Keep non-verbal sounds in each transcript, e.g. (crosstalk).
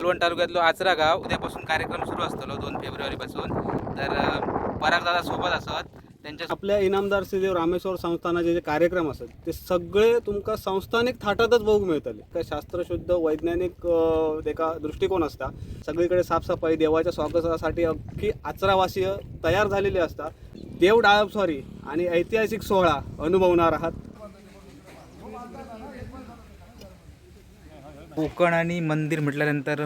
कलवण तालुक्यातलो आचरा गाव उद्यापासून कार्यक्रम सुरू असतो दोन फेब्रुवारीपासून. तर परागदादा सोबत असत. त्यांच्या आपल्या इनामदार श्रीदेव रामेश्वर संस्थानाचे जे कार्यक्रम असतात ते सगळे तुमका संस्थानिक थाटातच बघूक मेळटले काय शास्त्रशुद्ध वैज्ञानिक तेका दृष्टिकोन असता. सगळीकडे साफसफाई देवाच्या स्वागतासाठी अख्खी आचरावासीय तयार झालेली असतात देव डाळप सॉरी आणि ऐतिहासिक सोहळा अनुभवणार आहात. कोकण आणि मंदिर म्हटल्यानंतर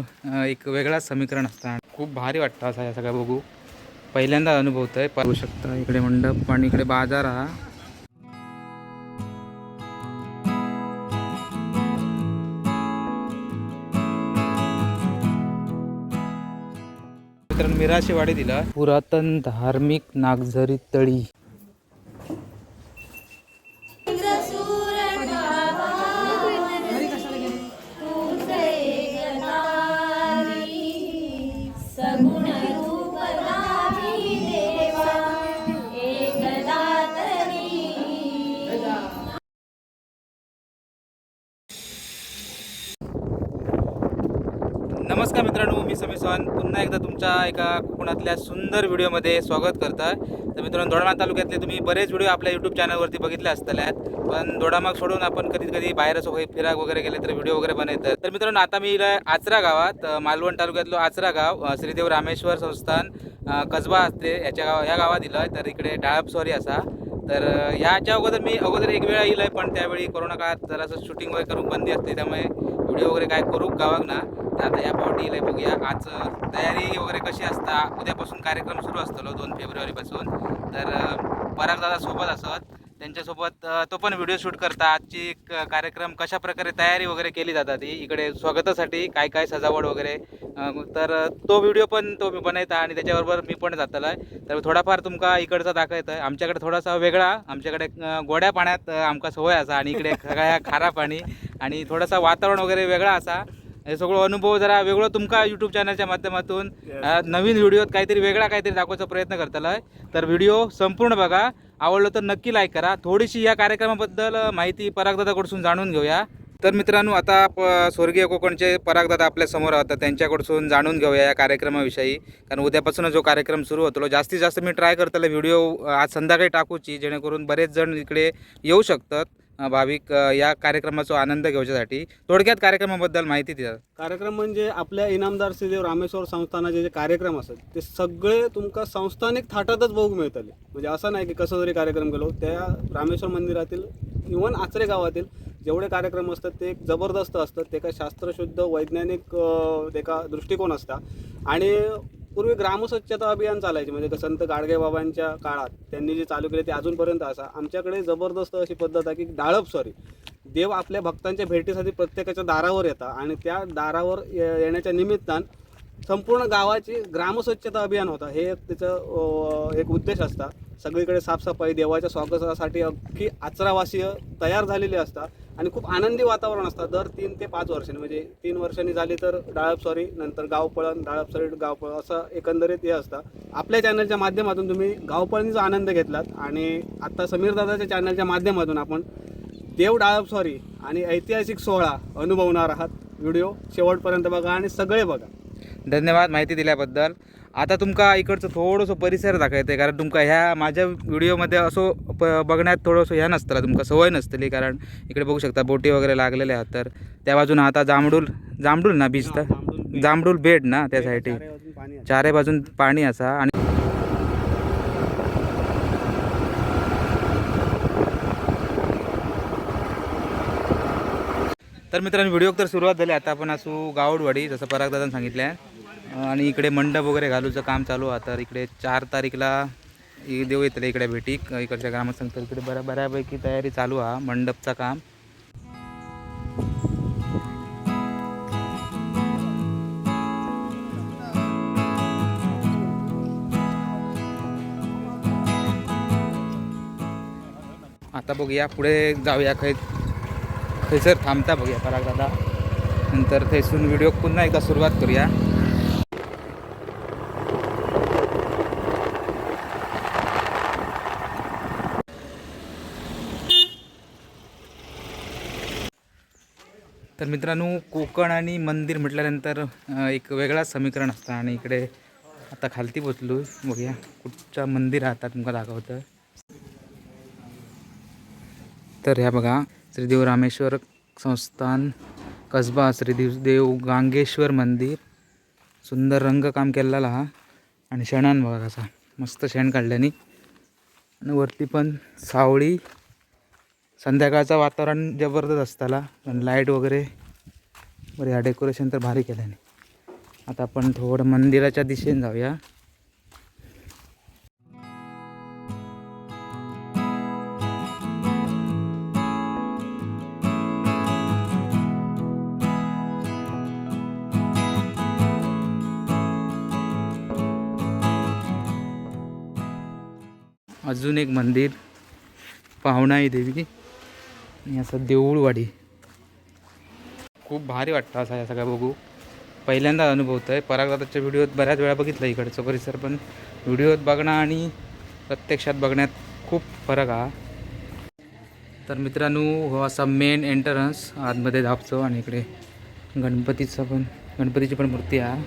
एक वेगळाच समीकरण असतं. खूप भारी वाटतं असं या सगळं बघू. पहिल्यांदा अनुभवत आहे पाहू शकता इकडे मंडप आणि इकडे बाजार हा. मित्रांनो मिराशीवाडी दिला. पुरातन धार्मिक नागझरी तळी. नमस्कार मित्रांनो मी समीर चव्हाण. पुन्हा एकदा तुमच्या एका कोकणातल्या सुंदर व्हिडिओमध्ये स्वागत करताय. तर मित्रांनो दोडामाग तालुक्यातले तुम्ही बरेच व्हिडिओ आपल्या यूट्यूब चॅनलवरती बघितले असतल्यात पण दोडामाग सोडून आपण कधी कधी बाहेर असं काही फिराक वगैरे गेले तर व्हिडिओ वगैरे बनवतात तर. मित्रांनो आता मी इला आचरा गावात मालवण तालुक्यातलो आचरा गाव श्रीदेव रामेश्वर संस्थान कसबा असते. याच्या गाव या गावात इलं तर इकडे डाळपसवारी असा. तर ह्याच्या अगोदर मी अगोदर एक वेळा येईल पण त्यावेळी कोरोना काळात जरासं शूटिंग वगैरे करून बंदी असते. त्यामुळे व्हिडिओ वगैरे काय करू गावाक ना. तर आता या बॉडीला बघूया. आज तयारी वगैरे कशी असता? उद्यापासून कार्यक्रम सुरू असतो दोन फेब्रुवारीपासून. तर अं, पराग दादा सोबत असत. त्यांच्यासोबत तो पण व्हिडिओ शूट करता. आजची क- कार्यक्रम कशा प्रकारे तयारी वगैरे केली जातात ती इकडे स्वागतासाठी काय काय सजावट वगैरे. तर तो व्हिडिओ पण तो मी बनवता आणि त्याच्याबरोबर मी पण जातला. तर थोडाफार तुमका इकडचा दाखवत आहे आमच्याकडे थोडासा वेगळा आमच्याकडे गोड्या पाण्यात आमका सवय असा आणि इकडे (laughs) सगळ्या खारा पाणी आणि थोडासा वातावरण वगैरे वेगळा असा. हे सगळं अनुभव जरा वेगळं तुमका यूट्यूब चॅनलच्या माध्यमातून नवीन व्हिडिओत काहीतरी वेगळा काहीतरी दाखवायचा प्रयत्न करताला आहे. तर व्हिडिओ संपूर्ण बघा. आवडलं तर नक्की लाईक करा. थोडीशी या कार्यक्रमाबद्दल माहिती परागदादाकडसून जाणून घेऊया. तर मित्रांनो आता प- स्वर्गीय कोकणचे परागदादा आपल्यासमोर आता त्यांच्याकडसून जाणून घेऊया या कार्यक्रमाविषयी. कारण उद्यापासून जो कार्यक्रम सुरू होतो जास्तीत जास्त मी ट्राय करतले व्हिडिओ आज संध्याकाळी टाकूची जेणेकरून बरेच जण इकडे येऊ शकतात. भाविक या कार्यक्रमाचा आनंद घेण्यासाठी थोडक्यात कार्यक्रमाबद्दल माहिती द्या. कार्यक्रम म्हणजे आपल्या इनामदार श्रीदेव रामेश्वर संस्थानाचे जे कार्यक्रम असतात ते सगळे तुमका संस्थानिक थाटातच बघू मिळतले. म्हणजे असं नाही की कसं जरी कार्यक्रम गेलो त्या रामेश्वर मंदिरातील इवन आचरे गावातील जेवढे कार्यक्रम असतात ते एक जबरदस्त असतात. ते काय शास्त्रशुद्ध वैज्ञानिक अं, तेका दृष्टिकोन असता. आणि पूर्वी ग्रामस्वच्छता अभियान चालायचे. म्हणजे संत गाडगे बाबांच्या काळात त्यांनी जे चालू केले ते अजूनपर्यंत असा. आमच्याकडे जबरदस्त अशी पद्धत आहे की डाळप सॉरी देव आपल्या भक्तांच्या भेटीसाठी प्रत्येकाच्या दारावर येतात आणि त्या दारावर ये- येण्याच्या निमित्तान संपूर्ण गावाची ग्रामस्वच्छता अभियान होता. हे एक त्याचं एक उद्देश असता. सगळीकडे साफसफाई देवाच्या स्वागतासाठी अख्खी आचरावासीय तयार झालेली असतात आणि खूप आनंदी वातावरण असतं. दर तीन ते पाच वर्षांनी म्हणजे तीन वर्षांनी झाली तर डाळप सॉरी नंतर गावपळण डाळप सॉरी गावपळ असं एकंदरीत हे असतं. आपल्या चॅनलच्या माध्यमातून तुम्ही गावपळणीचा आनंद घेतलात आणि आत्ता समीर दादाच्या चॅनलच्या माध्यमातून आपण देव डाळप सॉरी आणि ऐतिहासिक सोहळा अनुभवणार आहात. व्हिडिओ शेवटपर्यंत बघा आणि सगळे बघा. धन्यवाद माहिती दिल्याबद्दल. आता तुमका इकडचं थोडंसं परिसर दाखवते कारण तुमका ह्या माझ्या व्हिडिओमध्ये असं प बघण्यात थोडंसं ह्या नसतं तुमका सवय नसतली कारण इकडे बघू शकता बोटी वगैरे लागलेले आहात तर त्या बाजून आता जांभडूल जांभडूल ना बीच तर. जांभडूल बेड ना त्यासाठी चारी बाजून पाणी आहे. चारे बाजून पाणी असा आणि तर मित्रांनो व्हिडिओ तर सुरुवात झाली आता आपण असू गावडवाडी जसं परागदादानं सांगितलं आहे आणि इकडे मंडप वगैरे घालूचं काम चालू आहे. तर इकडे चार तारीखला देऊ येतले इकडे भेटी. इकडच्या ग्रामसंघ इकडे बऱ्या बऱ्यापैकी तयारी चालू हा मंडपचं काम. आता बघूया पुढे जाऊया खै खैसर थांबता बघूया पराग दादा. नंतर थैसून व्हिडिओ पुन्हा एकदा सुरुवात करूया. तर मित्रांनो कोकण आणि मंदिर म्हटल्यानंतर एक वेगळाच समीकरण असतं आणि इकडे आता खालती पोचलो बघूया कुठच्या मंदिर आता तुमका दाखवतं तर ह्या बघा श्रीदेव रामेश्वर संस्थान कसबा श्रीदेव देव गांगेश्वर मंदिर. सुंदर रंगकाम केलेला हा. आणि शेणान बघा कसा मस्त शेण काढल्याने. आणि वरती पण सावळी संध्याकाळचं वातावरण जबरदस्त असताला आणि लाइट वगैरे बरं ह्या डेकोरेशन तर भारी केल्याने. आता आपण थोडं मंदिराच्या दिशेने जाऊया. अजून एक मंदिर पाहुणाई देवी. आणि असं देऊळवाडी. खूप भारी वाटतं असा या सगळ्या बघू. पहिल्यांदा अनुभवतो आहे परागदाताच्या व्हिडिओत बऱ्याच वेळा बघितलं इकडचं परिसर पण व्हिडिओत बघणं आणि प्रत्यक्षात बघण्यात खूप फरक हा. तर मित्रांनो हो असा मेन एंट्रन्स आतमध्ये धापचो आणि इकडे गणपतीचं पण गणपतीची पण मूर्ती आहे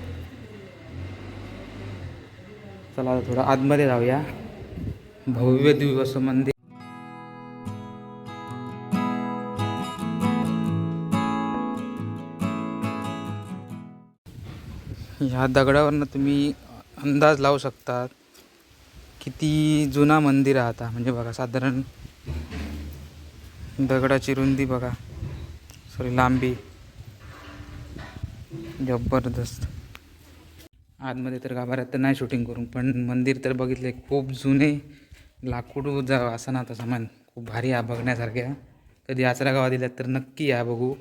चला आता थोडं आतमध्ये जाऊया. भव्य दिव्य असं मंदिर. ह्या दगडावरनं तुम्ही अंदाज लावू शकता किती जुना मंदिर आहे आता. म्हणजे बघा साधारण दगडाची रुंदी बघा. सॉरी लांबी. जबरदस्त. आतमध्ये तर गाभाऱ्यात तर नाही शूटिंग करून पण मंदिर तर बघितले. खूप जुने लाकूड जा असं ना तसं मान खूप भारी आहे बघण्यासारख्या कधी आचरा गावात दिल्यात तर नक्की या बघू.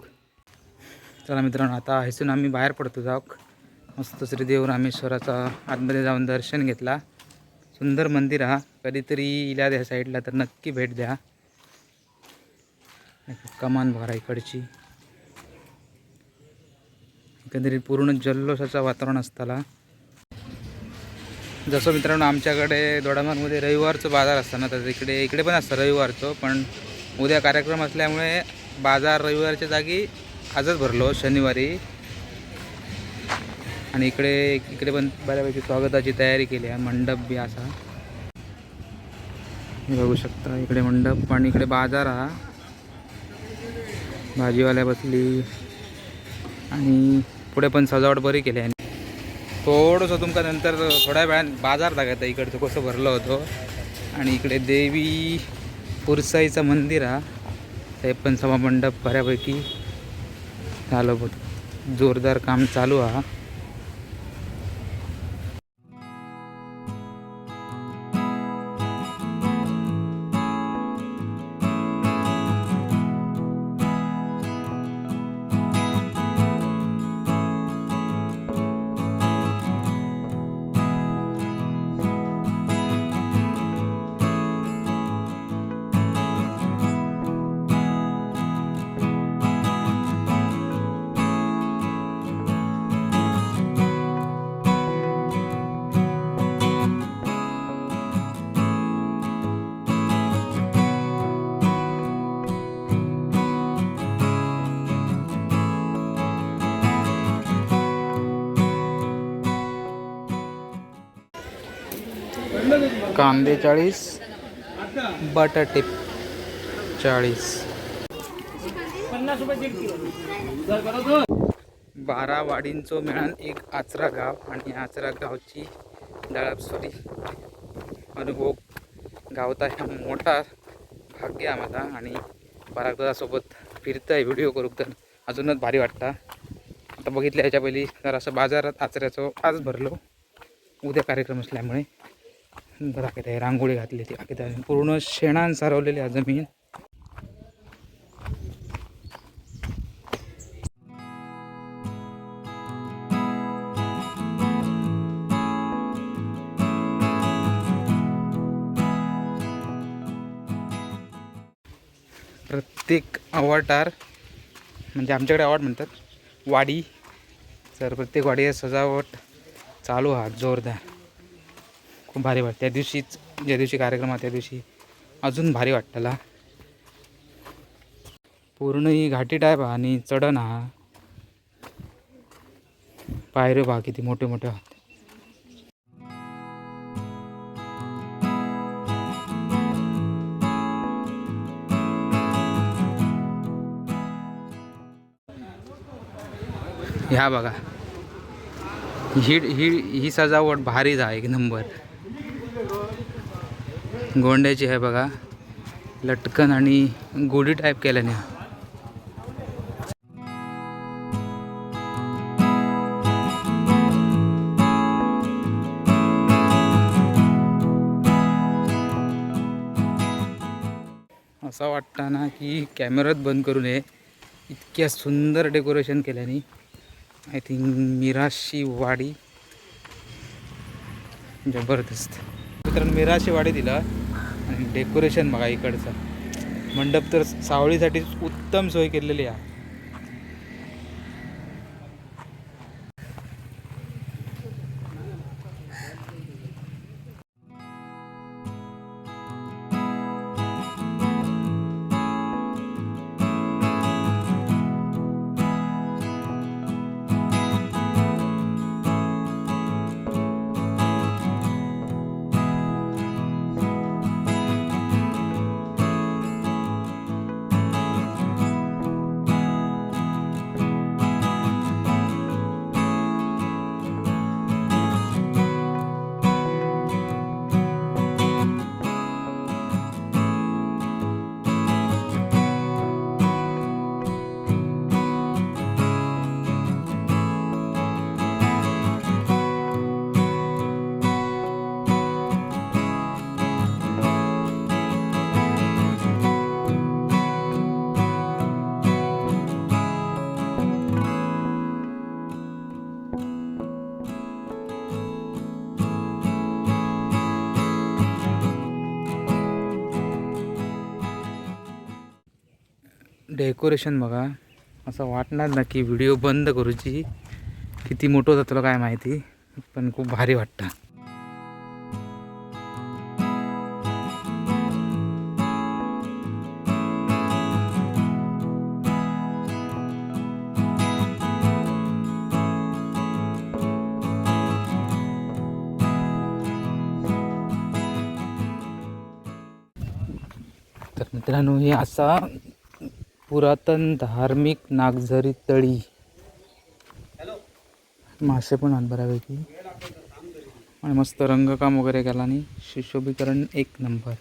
चला मित्रांनो आता हसून आम्ही बाहेर पडतो जाऊ मस्त श्रीदेव रामेश्वराचा आतमध्ये जाऊन दर्शन घेतला. सुंदर मंदिर हा. कधीतरी इल्या द्या साईडला तर नक्की भेट द्या. कमान भरा इकडची. एकंदरीत पूर्ण जल्लोषाचं वातावरण असताना जसं मित्रांनो आमच्याकडे दोडामार्गमध्ये रविवारचं बाजार असतं ना तर इकडे इकडे पण असतं रविवारचं पण उद्या कार्यक्रम असल्यामुळे बाजार रविवारच्या जागी आजच भरलो शनिवारी. आणि इकडे इकडे पण बऱ्यापैकी स्वागताची तयारी केली आहे. मंडप बी असा. हे बघू शकता इकडे मंडप आणि इकडे बाजार हा. भाजीवाल्या बसली. आणि पुढे पण सजावट बरी केली आहे. थोडंसं तुमका नंतर थोड्या वेळात बाजार दाखवता इकडचं कसं भरलं होतं. आणि इकडे देवी पुरसाईचं मंदिर हा. ते पण सभा मंडप बऱ्यापैकी झालं जोरदार काम चालू हा. कांदे चाळीस बटाटे चाळीस. बारा वाडींचो मिळान एक आचरा गाव आणि आचरा गावची दळपसुरी अनुभव गावता ह्या मोठा भाग्य आम्हाला आणि परागदासोबत फिरताय व्हिडिओ करू तर. अजूनच भारी वाटता. आता बघितलं ह्याच्या पहिली जरासं बाजारात आचऱ्याचं आज भरलो. उद्या कार्यक्रम असल्यामुळे. दाखवत आहे रांगोळी घातली ती दाखवत आहे पूर्ण शेणान सारवलेली आहे जमीन. प्रत्येक अवतार म्हणजे आमच्याकडे आवड म्हणतात वाडी. तर प्रत्येक वाडी सजावट चालू आहात जोरदार. खूप भारी वाटतं. त्या दिवशीच ज्या दिवशी कार्यक्रम आहे त्या दिवशी अजून भारी वाटतला पूर्ण ही घाटी टाईप आणि चढण हा. पायऱ्यो पहा किती मोठे मोठे आहात ह्या बघा. ही ही ही सजावट भारीच आहे एक नंबर. गोंड्याची आहे बघा. लटकन आणि गोडी टाईप केल्याने. असं वाटतं ना की कॅमेरात बंद करू नये. इतक्या सुंदर डेकोरेशन केल्याने. आय थिंक मिराशी वाडी. जबरदस्त. मित्रांनो मिराशी वाडी दिला. आणि डेकोरेशन बघा इकडचं. मंडप तर सावळीसाठी उत्तम सोय केलेली आहे. डेकोरेशन बघा. असं वाटणार ना की व्हिडिओ बंद करूची. किती मोठं होतं तुला काय माहिती? पण खूप भारी वाटतं. तर मित्रांनो हे असा पुरातन धार्मिक नागझरी तळी. मासे पण आहेत बऱ्यापैकी. आणि मस्त रंगकाम वगैरे केला आणि सुशोभीकरण एक नंबर.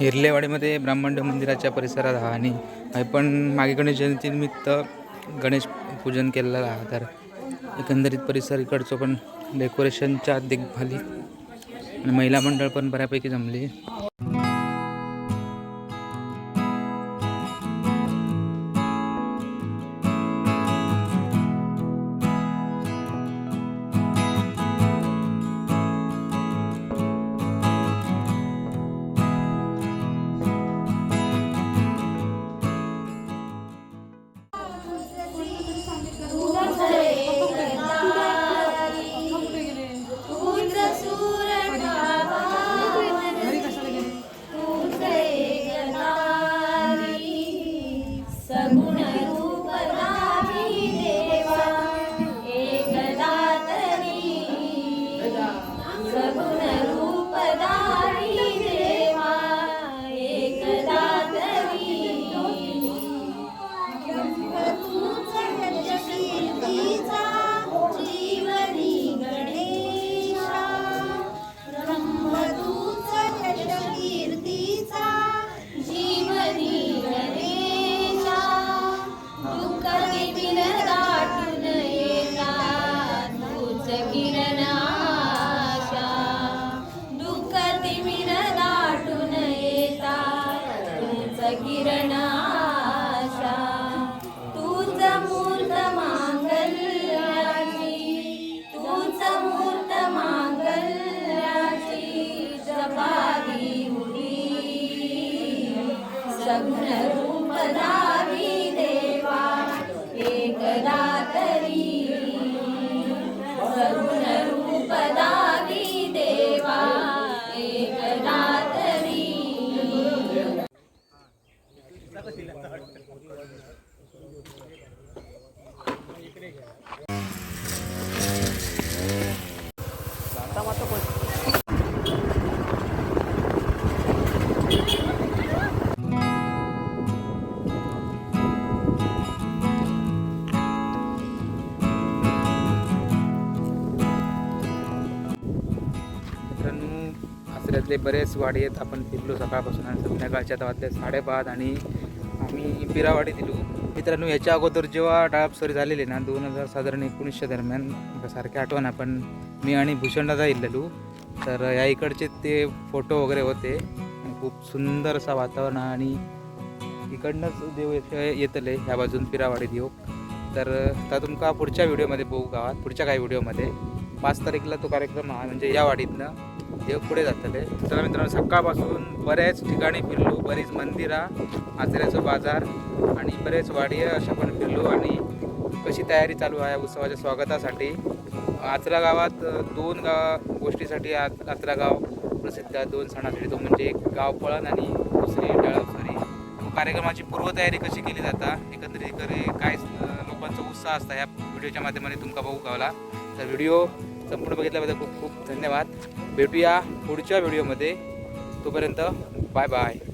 हिरलेवाडीमध्ये ब्रह्मांड मंदिराच्या परिसरात हा आणि आहे पण मागे गणेश जयंतीनिमित्त गणेश पूजन केलेलं आहे. तर एकंदरीत परिसर इकडचं पण डेकोरेशनच्या देखभाली. आणि महिला मंडळ पण बऱ्यापैकी जमली. एकदा तरी. मित्रांनो बरेच वाडी आहेत. आपण फिरलो सकाळपासून आणि संध्याकाळच्या आता वाजले साडेपाच आणि आम्ही पिरावाडी दिलो मित्रांनो याच्या अगोदर जेव्हा डाळपसरी झालेली ना दोन हजार साधारण एकोणीसच्या दरम्यान सारखे आठवण पण मी आणि भूषणदादा इल्लेलो. तर या इकडचे ते फोटो वगैरे होते. खूप सुंदर असा वातावरण आणि इकडनंच देव येतले ह्या बाजून पिरावाडी देव तर आता तुमका पुढच्या व्हिडिओमध्ये बघू गावात? पुढच्या काही व्हिडिओमध्ये? पाच तारीखला तो कार्यक्रम म्हणजे या वाडीतनं. देव पुढे जातले चला मित्रांनो सकाळपासून बऱ्याच ठिकाणी फिरलो. बरीच मंदिरं आचऱ्याचं बाजार आणि बरेच वाडी अशा पण फिरलो. आणि कशी तयारी चालू आहे उत्सवाच्या स्वागतासाठी? आचरा गावात दोन गाव गोष्टीसाठी आचरा गाव प्रसिद्ध आहे. दोन सणासाठी तो म्हणजे एक गाव पळण आणि दुसरी डाळपसरी कार्यक्रमाची पूर्वतयारी कशी केली जाता? एकंदरीत काय लोकांचा उत्साह असता ह्या व्हिडिओच्या माध्यमाने तुमका बघू गावला तर व्हिडिओ संपूर्ण बघितल्याबद्दल खूप खूप धन्यवाद. भेटूया पुढच्या व्हिडिओमध्ये. तोपर्यंत बाय बाय.